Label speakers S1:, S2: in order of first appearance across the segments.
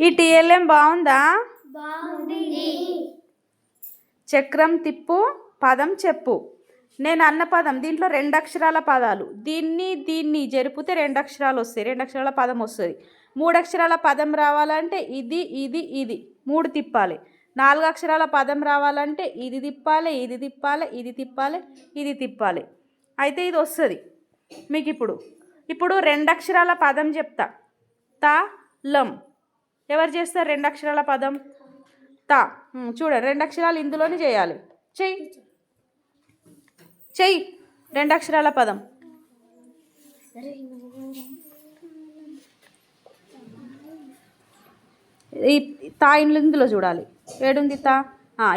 S1: ఈ టీఎల్ఎం బాగుందా? చక్రం తిప్పు పదం చెప్పు. నేను అన్న పదం దీంట్లో రెండు అక్షరాల పదాలు. దీన్ని దీన్ని జరిపితే రెండు అక్షరాలు వస్తాయి. రెండు అక్షరాల పదం వస్తుంది. మూడు అక్షరాల పదం రావాలంటే ఇది ఇది ఇది. మూడు తిప్పాలి. నాలుగు అక్షరాల పదం రావాలంటే ఇది తిప్పాలి ఇది తిప్పాలి ఇది తిప్పాలి ఇది తిప్పాలి. అయితే ఇది వస్తుంది. మీకు ఇప్పుడు. ఇప్పుడు రెండు అక్షరాల పదం చెప్తా. తా లం. ఎవరు చేస్తారు? రెండు అక్షరాల పదం. తా. చూడండి రెండు అక్షరాలు ఇందులోనే చేయాలి. చెయ్యి. చెయ్యి. రెండు అక్షరాల పదం. ఈ తా ఇందులో ఇందులో చూడాలి. ఏడుంది తా?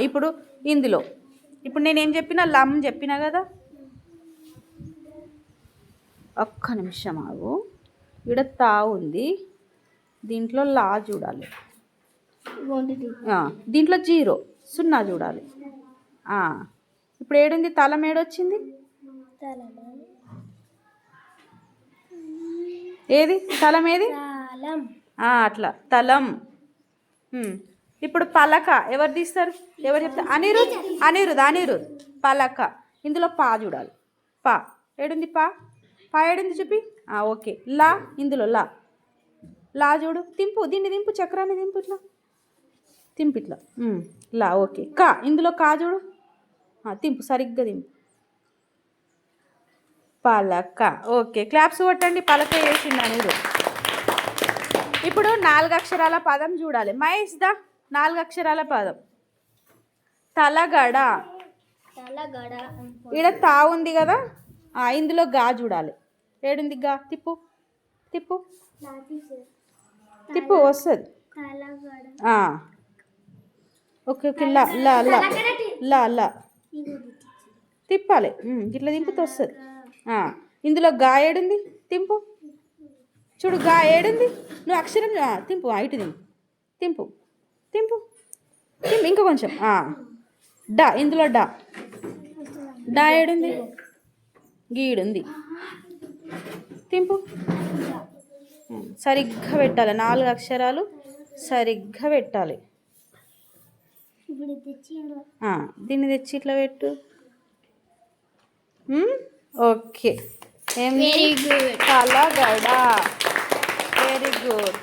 S1: ఇప్పుడు ఇందులో. ఇప్పుడు నేనేం చెప్పినా? లమ్ చెప్పినా కదా? ఒక్క నిమిషం ఆగు. ఇక్కడ తా ఉంది. దీంట్లో లా చూడాలి. దీంట్లో జీరో సున్నా చూడాలి. ఇప్పుడు ఏడుంది? తలం ఏడొచ్చింది? ఏది? తలం ఏది? అట్లా. తలం. ఇప్పుడు పలక ఎవరు తీస్తారు? ఎవరు చెప్తారు? అనిరుద్? అనిరుద్ అనిరుద్. పలక. ఇందులో పా చూడాలి. పా. ఏడుంది పా? పా ఏడుంది చూపి? ఓకే. లా ఇందులో లా. లా చూడు తింపు దీన్ని దింపు చక్రాన్ని దింపు ఇట్లా. తింపు ఇట్లా. లా ఓకే. కా ఇందులో కా చూడు తింపు సరిగ్గా దింపు. పలక ఓకే. క్లాప్స్ కొట్టండి పలక వేసింది అనిరుద్. ఇప్పుడు నాలుగు అక్షరాల పదం చూడాలి. మహేష్ దా నాలుగు అక్షరాల పదం. తలగడ.
S2: తలగడ
S1: ఈడ తా ఉంది కదా? ఆ, ఇందులో గా చూడాలి. ఏడుంది గా? తిప్పు. తిప్పు. తిప్పు వస్తుంది. ఓకే ఓకే లా లా లా. లా లా. తిప్పాలి. ఇట్లా తింపితే వస్తుంది. ఇందులో గా ఏడుంది? తింపు. చూడు గా ఏడుంది? నువ్వు అక్షరం తింపు ఇటు తింపు. తింపు. తింపు. తింపు ఇంకా కొంచెం. డా ఇందులో డా. డా ఏడుంది? గీడుంది. తింపు. సరిగ్గా పెట్టాలి. నాలుగు అక్షరాలు సరిగ్గా పెట్టాలి. దీన్ని తెచ్చి ఇట్లా పెట్టు. ఓకే. ఏం
S2: వెరీ గుడ్
S1: కలగడ. Very good